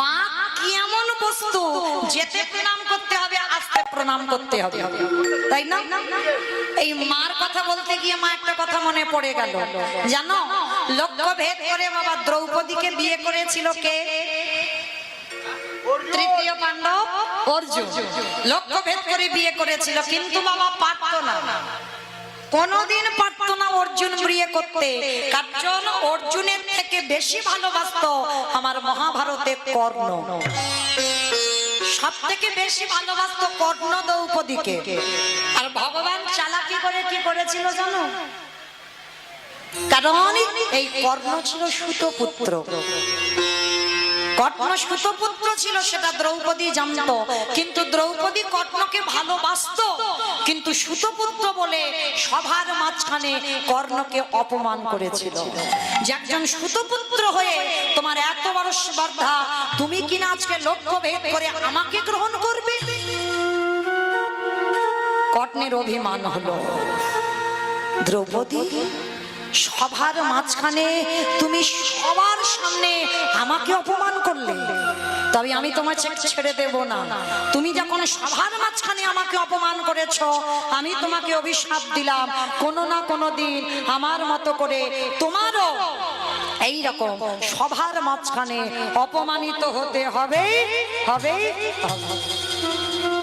মা, কি এমন বস্তু যেতে প্রণাম করতে হবে, আসতে প্রণাম করতে হবে। তাই না? এই মার কথা বলতে গিয়ে মা একটা কথা মনে পড়ে গেল। জানো, লক্ষ্য ভেদ করে বাবা দ্রৌপদীকে বিয়ে করেছিল কে? তৃতীয় পাণ্ডব অর্জুন। লক্ষ্য ভেদ করে বিয়ে করেছিল, কিন্তু বাবা পারত না। কোনদিন পারত না অর্জুন বিয়ে করতে, কার্জন অর্জুনের থেকে বেশি ভালোবাসতো আমার মহাভারতে কর্ণ। সব থেকে বেশি ভালোবাসতো কর্ণ দ্রৌপদীকে। আর ভগবান চালাকি করে কি করেছিল জানো? কারণ এই কর্ণ ছিল সুত পুত্র ছিল সেটা দ্রৌপদী কিন্তু দ্রৌপদী কিন্তু বলে মাঝখানে কর্ণকে অপমান হয়ে তোমার এত তুমি কিনা আজকে লক্ষ্য ভেদ করে আমাকে গ্রহণ করবে? কর্ণের অভিমান হলো, দ্রৌপদী সভার মাঝখানে তুমি সবার সামনে আমাকে অপমান করলে, তবে আমি তোমার ছেড়ে দেব না তুমি যখন সভার মাঝখানে আমাকে অপমান করেছ, আমি তোমাকে অভিশাপ দিলাম কোনো না কোনো দিন আমার মতো করে তোমারও এই রকম সভার মাঝখানে অপমানিত হতে হবে হবে।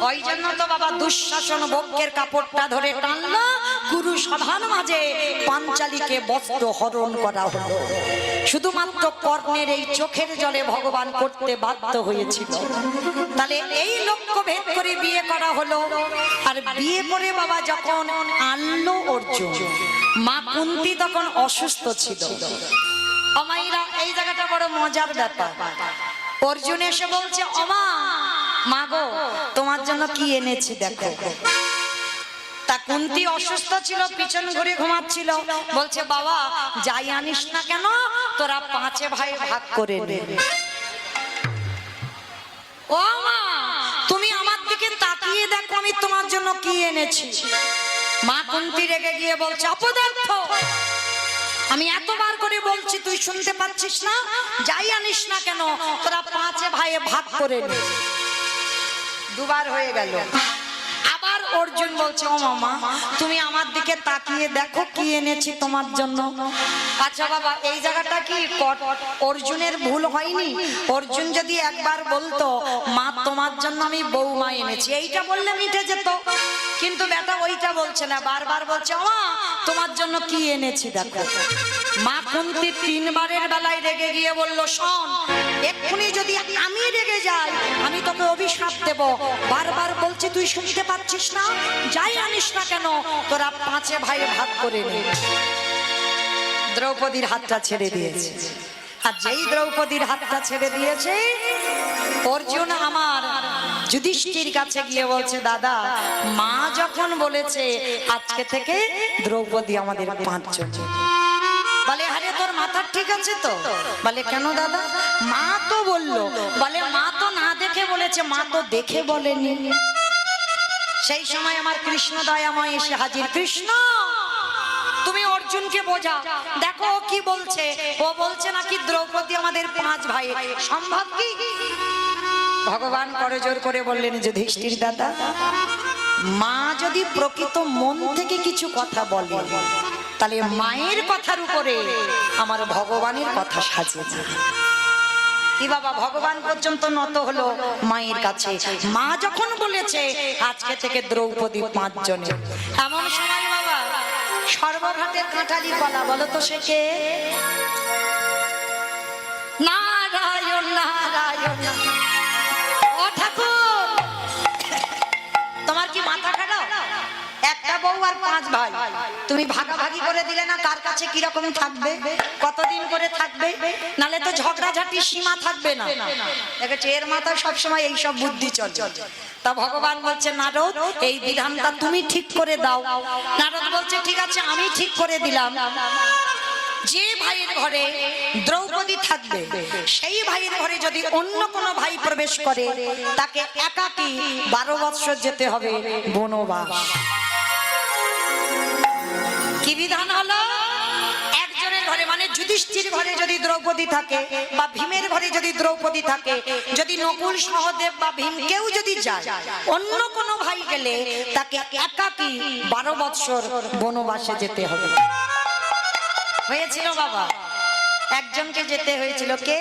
ওই জন্য তো বাবা দুঃশাসন বক্ষের কাপড়টা ধরে টানলো। গুরু সভার মাঝে পাঞ্চালীকে বস্ত্র হরণ করা হলো। শুধুমাত্র কর্ণের এই চোখের জলে ভগবান করতে বাধ্য হয়েছিল। তাহলে এই লক্ষ্য ভেদ করে বিয়ে করা হলো। আর বিয়ে করে বাবা যখন আনলো অর্জুন, মা কুন্তি তখন অসুস্থ ছিল। অমাইরা, এই জায়গাটা বড় মজার ব্যাপার। অর্জুন এসে বলছে, অমা মাগো তোমার জন্য কি এনেছি দেখো। তা কুন্তি অসুস্থ ছিল, পিছন ঘুরে ঘুমাচ্ছিল। বলছে, বাবা, যাই আনিস না কেন, তোরা পাঁচে ভাই ভাগ করে নে। ও মা, তুমি আমার দিকে তাকিয়ে দেখো, আমি তোমার জন্য কি এনেছি। মা কুন্তি রেগে গিয়ে বলছে, অপদার্থ। আমি এতবার করে বলছি, তুই শুনতে পাচ্ছিস না? যাই আনিস না কেন, তোরা পাঁচে ভাইয়ে ভাগ করে নে। দুবার হয়ে গেল। আবার অর্জুন বলছে, ও মামা, তুমি আমার দিকে তাকিয়ে দেখো কি এনেছি তোমার জন্য। আচ্ছা বাবা, এই জায়গাটা কি কট- অর্জুনের ভুল হয়নি। অর্জুন যদি একবার বলতো, মা, তোমার জন্য আমি বৌমা এনেছি। এইটা বললে মিটে যেত। কিন্তু বেটা ওইটা বলছে না, বারবার বলছে, মা, তোমার জন্য কি এনেছি দেখো। মা কুন্তি তিনবারের বেলায় রেগে গিয়ে বলল, শোন, এক্ষুনি যদি আমি রেগে যাই, আমি তোকে অভিশাপ দেব। বারবার বলছি, তুই শুনতে পাচ্ছিস না? যাই আনিস না কেন, তোরা পাঁচে ভাই ভাগ করে নে। দ্রৌপদীর হাতটা ছেড়ে দিয়েছে। আর যেই দ্রৌপদীর হাতটা ছেড়ে দিয়েছে, অর্জুন আমার যুধিষ্ঠির কাছে গিয়ে বলছে, দাদা, মা যখন বলেছে, আজকে থেকে দ্রৌপদী আমাদের পাঁচজন। বলে, আরে, তোর মাথার ঠিক আছে তো? বলে, কেন দাদা? মা তো বলল। বলে, মা তো না দেখে বলেছে, মা তো দেখে বলেনি। সেই সময় আমার কৃষ্ণ দয়াময় এসে হাজির। কৃষ্ণ অর্জুনকে বোঝা। দেখো কি বলছে। ও বলছে নাকি দ্রৌপদী আমাদের পাঁচ ভাই। সম্ভব কি? ভগবান করে জোর করে বললেন যুধিষ্ঠির দাদা, মা যদি প্রকৃত মন থেকে কিছু কথা বলে, তাহলে মায়ের কথার উপরে আমার ভগবানের কথা সাজিয়েছে কি বাবা, ভগবান পর্যন্ত নত হলো মায়ের কাছে। মা যখন বলেছে, আজকে থেকে দ্রৌপদী পাঁচজনে। এমন সময় বাবা কাঁটালি কলা বলো তো সে কে? নারায়ণ নারায়ণ। আর পাঁচ ভাই। তুমি ভাগাভাগি করে দিলে না, কার কাছে কীরকম থাকবে? কতদিন করে থাকবে? নালে তো সীমা থাকবে না। এর সবসময় এই সব বুদ্ধি চলে। তা ভগবান বলছে, নারদ, এই বিধানটা তুমি ঠিক করে দাও। নারদ বলছে, ঠিক আছে, আমি ঠিক করে দিলাম। যে ভাইয়ের ঘরে দ্রৌপদী থাকবে, সেই ভাইয়ের ঘরে যদি অন্য কোনো ভাই প্রবেশ করে, তাকে একাকি বারো বৎসর যেতে হবে বনবাস। যুধিষ্ঠির ঘরে যদি দ্রৌপদী থাকে বা ভীমের ঘরে যদি দ্রৌপদী থাকে, যদি নকুল সহদেব বা ভীম কেউ যদি যায়, অন্য কোনো ভাই গেলে তাকে একাকি বারো বৎসর বনবাসে যেতে হবে? হয়েছিল বাবা। একজনকে যেতে হয়েছিল কে?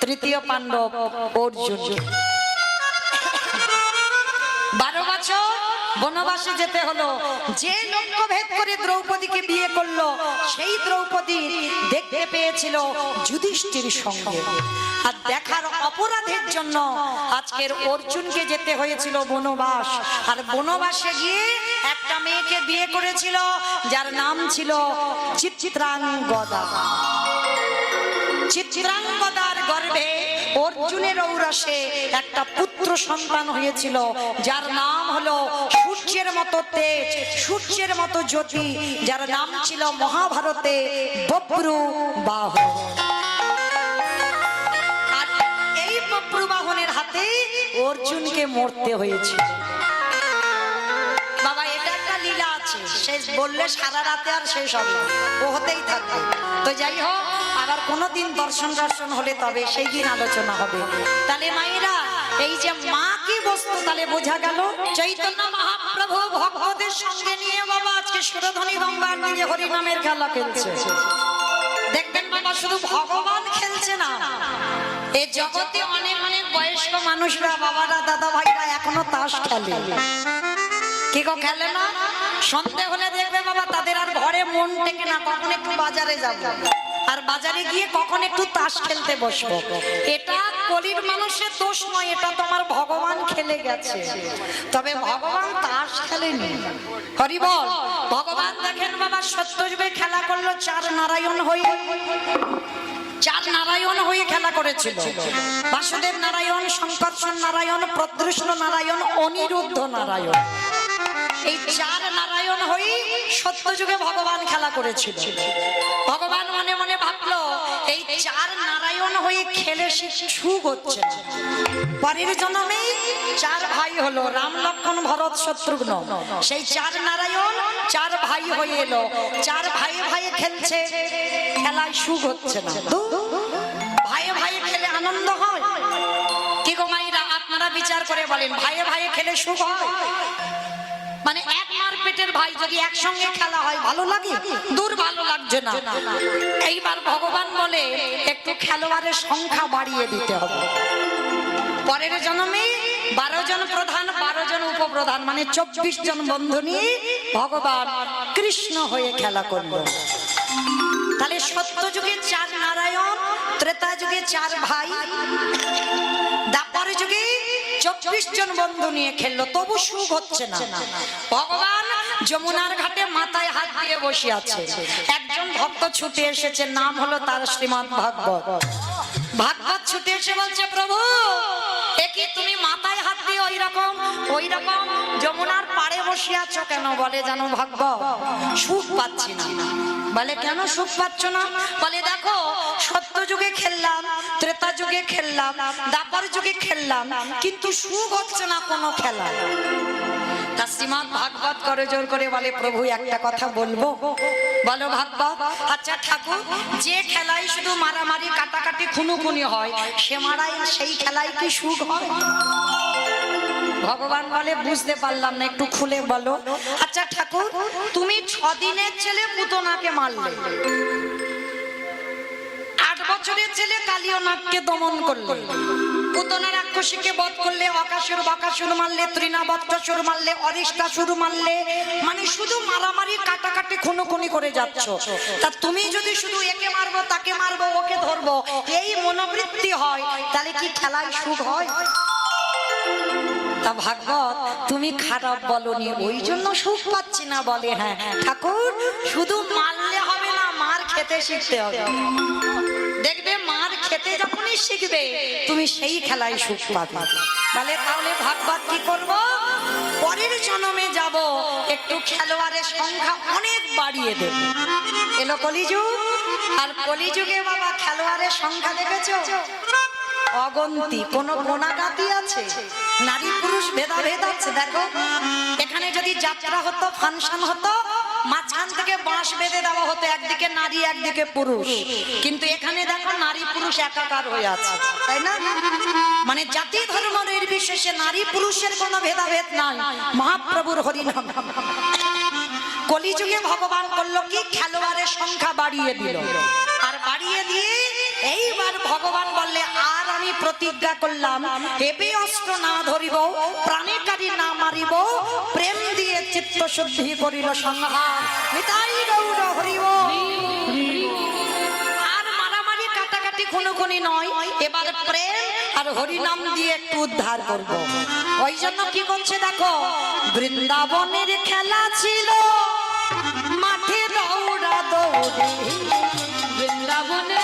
তৃতীয় পাণ্ডব অর্জুন বনবাসে যেতে হলো। যে লক্ষ্য ভেদ করে দ্রৌপদীকে বিয়ে করল, সেই দ্রৌপদী দেখতে পেয়েছিল যুধিষ্ঠির সঙ্গে। আর দেখার অপরাধের জন্য আজকের অর্জুনকে যেতে হয়েছিল বনবাস। আর বনবাসে গিয়ে একটা মেয়েকে বিয়ে করেছিল, যার নাম ছিল চিত্রাঙ্গদা। চিত্রাঙ্গদার গর্ভে অর্জুনের ঔরসে একটা পুত্র সন্তান হয়েছিল, যার নাম হলো সূর্যের মতো তেজ, সূর্যের মতো জ্যোতি, যার নাম ছিল মহাভারতে বব্রু বাহ। আর এই বাহনের হাতে অর্জুনকে মরতে হয়েছিল বাবা, এটা একটা লীলা আছে বললে সারা রাতে আর শেষ হবে ও হতেই থাকবে। তো যাই হোক আবার কোনোদিন দর্শন দর্শন হলে তবে সেই দিন আলোচনা হবে। তাহলে মায়েরা, এই যে মা কি বস্তু তাহলে বোঝা গেল, চৈতন্য মহাপ্রভু ভক্তদের সঙ্গে নিয়ে বাবা আজকে সুরধ্বনি গঙ্গার তীরে হরিনামের খেলা খেলছে। দেখবেন বাবা, শুধু ভগবান খেলছে না এই জগতে অনেক অনেক বয়স্ক মানুষরা, বাবারা দাদা ভাইরা এখনও তাস খেলে। কি গো, খেলে না? সন্ধে হলে দেখবে বাবা, তাদের আর ঘরে মন টেকে না কখন একটু বাজারে যাব। আর বাজারে গিয়ে কখন একটু তাস খেলতে বসবো? এটা কলির মানুষের দোষ নয়, এটা তোমার ভগবান খেলে গেছে। তবে ভগবান তাস খেলেনি। হরি বল, ভগবান দেখেন বাবা সত্য খেলা করল, চার নারায়ণ হয়ে। চার নারায়ণ হয়ে খেলা করেছিল। বাসুদেব নারায়ণ শঙ্কর্ষণ নারায়ণ প্রদৃষ্ণ নারায়ণ, অনিরুদ্ধ নারায়ণ। এই চার নারায়ণ হয়ে সত্য যুগে ভগবান খেলা করেছিল। ভগবান মনে ভাবলো, এই চার নারায়ণ হয়ে খেলে সে সুখ হচ্ছে পরের জন্মে চার ভাই হলো, রাম লক্ষ্মণ ভরত শত্রুঘ্ন। সেই চার নারায়ণ চার ভাই হয়ে এলো। চার ভাই ভাই খেলছে, খেলায় সুখ হচ্ছে না। ভাই ভাই খেলে আনন্দ হয়। কি গো মাইরা, আপনারা বিচার করে বলেন ভাইয়ে ভাইয়ে খেলে সুখ হয়? মানে এক পেটের ভাই যদি একসঙ্গে খেলা হয়, ভালো লাগে? দূর ভালো লাগছে না। এইবার ভগবান বলে, একটু খেলোয়াড়ের সংখ্যা বাড়িয়ে দিতে হবে। পরের জন্মে বারো জন প্রধান, বারো জন উপপ্রধান মানে চব্বিশ জন বন্ধু ভগবান কৃষ্ণ হয়ে খেলা করল। তাহলে সত্য যুগে চার নারায়ণ, ত্রেতা যুগে চার ভাই, দাপর যুগে চব্বিশ জন বন্ধু নিয়ে খেললো, তবু সুখ হচ্ছে না। ভগবান যমুনার ঘাটে মাথায় হাত দিয়ে বসে আছে একজন ভক্ত ছুটে এসেছে, নাম হলো তার শ্রীমান ভাগবত। ভাগবত ছুটে এসে বলছে, প্রভু একে তুমি মাথায় হাত দিয়ে ওই রকম ওই রকম যমুনার পাড়ে বসে আছো কেন? বলে, জানো ভাগ্য সুখ পাচ্ছি না। বলে, কেন সুখ পাচ্ছ না? বলে, দেখো, সত্য যুগে খেললাম, ত্রেতা যুগে খেললাম, দাপার যুগে খেললাম, কিন্তু সুখ হচ্ছে না কোনো খেলা তা শ্রীমৎ ভাগবত করে জোর করে বলে, প্রভু, একটা কথা বলব? বলো, ভাগবত আচ্ছা ঠাকুর, যে খেলায় শুধু মারামারি, কাটাকাটি, খুনুখুনি হয়, সে মারাই সেই খেলায় কি সুখ হয়? ভগবান বলে, বুঝতে পারলাম না, একটু খুলে বলো। আচ্ছা ঠাকুর, তুমি ছদিনের ছেলে পুতনাকে মারলে। আট বছরের ছেলে কালীয় নাগকে দমন করলে। পুতনা রাক্ষসীকে বধ করলে মারলে মারলে মারলে মানে শুধু মারামারি কাটাকাটি খুনোখুনি করে যাচ্ছ। তা তুমি যদি শুধু একে মারবো, তাকে মারবো, ওকে ধরবো, এই মনোবৃত্তি হয়, তাহলে কি খেলায় সুখ হয়? তা ভাগবত, তুমি খারাপ বলনি, ওই জন্য সুখ পাচ্ছি না বলে হ্যাঁ ঠাকুর, শুধু মারলে হবে না, মার খেতে শিখতে হবে। দেখবে খেতে যখনই শিখবে, তুমি সেই খেলায় সুখ পাবে। বলে, তাহলে ভাগবত কি করব? পরের জন্মে যাব, একটু খেলোয়াড়ের সংখ্যা অনেক বাড়িয়ে দেব। এলো কলিযুগ, আর কলিযুগে বাবা খেলোয়াড়ের সংখ্যা দেখেছ? অগন্তি, কোন গোনাগাতি আছে? নারী পুরুষ ভেদাভেদ আছে, দেখো। এখানে যদি যাত্রা হতো, ফাংশন হতো বাঁশ বেঁধে দেওয়া হতো, একদিকে নারী, একদিকে পুরুষ। কিন্তু এখানে দেখো নারী, পুরুষ একাকার হয়ে আছে, তাই না? মানে জাতি ধর্ম নির্বিশেষে নারী পুরুষের কোনো ভেদাভেদ নাই। মহাপ্রভুর হরিনাম। কলিযুগে ভগবান করল কি? খেলোয়াড়ের সংখ্যা বাড়িয়ে দিল। আর বাড়িয়ে দিয়ে এইবার ভগবান বললে, আর আমি প্রতিজ্ঞা করলাম, হেবে অস্ত্র না ধরিব, প্রাণীকারী না মারিব, প্রেম দিয়ে চিত্ত শুদ্ধি করিল সংহার। আর কাটাকাটি নয় আর হরিনাম দিয়ে একটু ওই জন্য দেখো, বৃন্দাবনের খেলা ছিল। মাঠে দৌড়া দৌড়ি বৃন্দাবনে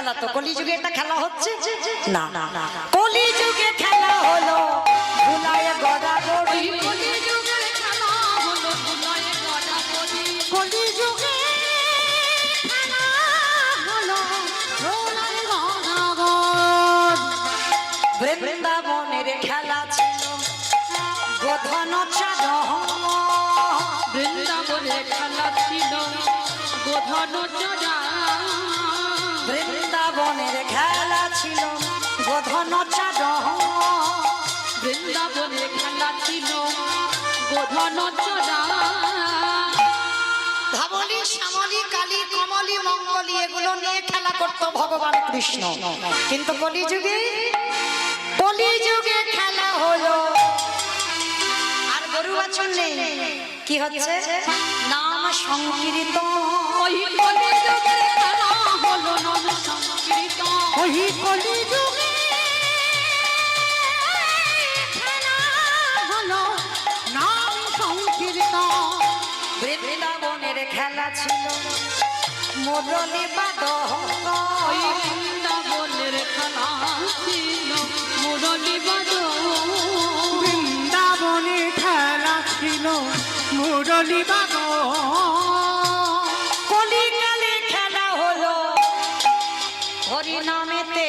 খেলা তো কলিযুগে এটা খেলা হচ্ছে। না কলিযুগে খেলা হলো গড়া গড়ি। বৃন্দাবনের খেলা ছিল গোধন বৃন্দাবনে খেলা ছিল গোধন বৃন্দাবনের খেলা ছিল গোধন চারণ। বৃন্দাবনে খেলা ছিল গোধন ধাবলি শ্যামলি কালী কমলি মঙ্গলি এগুলো নিয়ে খেলা করতো ভগবান কৃষ্ণ। কিন্তু কলিযুগে কলিযুগে খেলা হলো। আর গরু বাছুর নেই। কি হচ্ছে? নাম সংকীর্তন ওই কলিযুগে খেলা হলো নাম সংকীর্তন। বৃন্দাবনের খেলা ছিল মুরলি বাদক। ওই বৃন্দাবনের খেলা ছিল মুরলি বাদন বৃন্দাবনে খেলা ছিল মুরলী বাদন নামেতে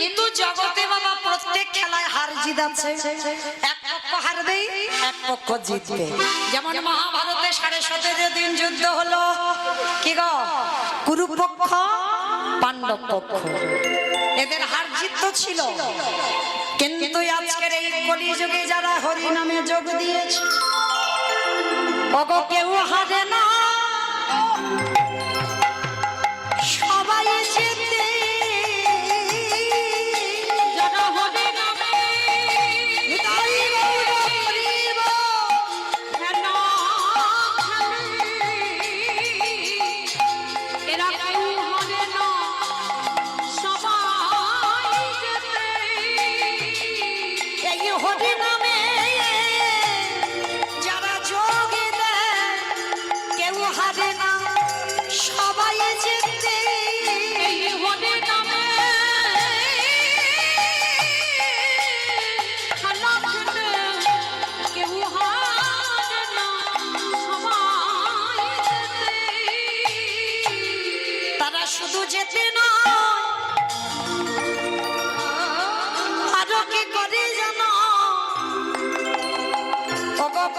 কিন্তু জগতে বাবা প্রত্যেক খেলায় হার জিত আছে। এক পক্ষ হারবে এক পক্ষ জিতবে যেমন মহাভারতে সাড়ে সতেরো দিন যুদ্ধ হলো। কি গো? কুরুপক্ষ পাণ্ডব পক্ষ এদের হার জিত ছিল। কিন্তু আজকের এই কলিযুগে যারা হরি নামে যোগ দিয়েছে, ওগো কেউ হারে না। এই হরি নামে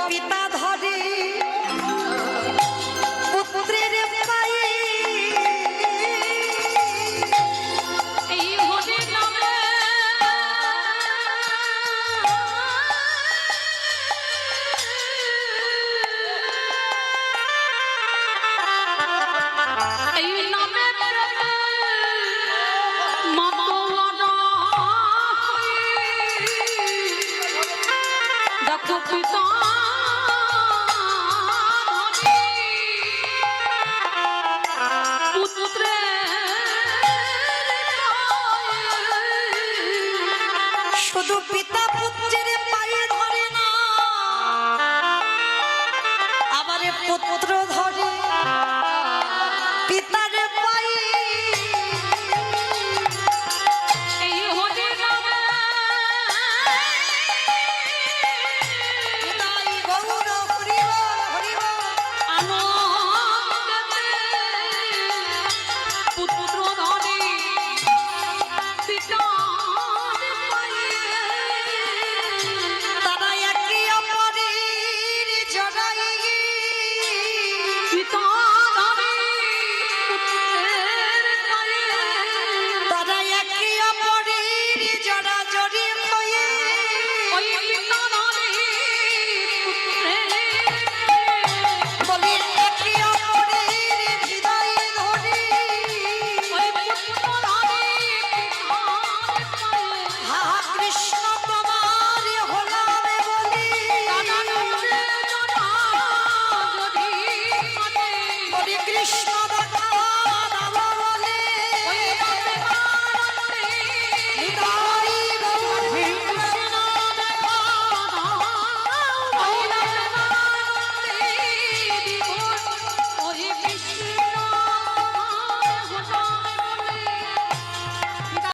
পিতা ধরে। পুত্রের পায়ে। শুধু পিতা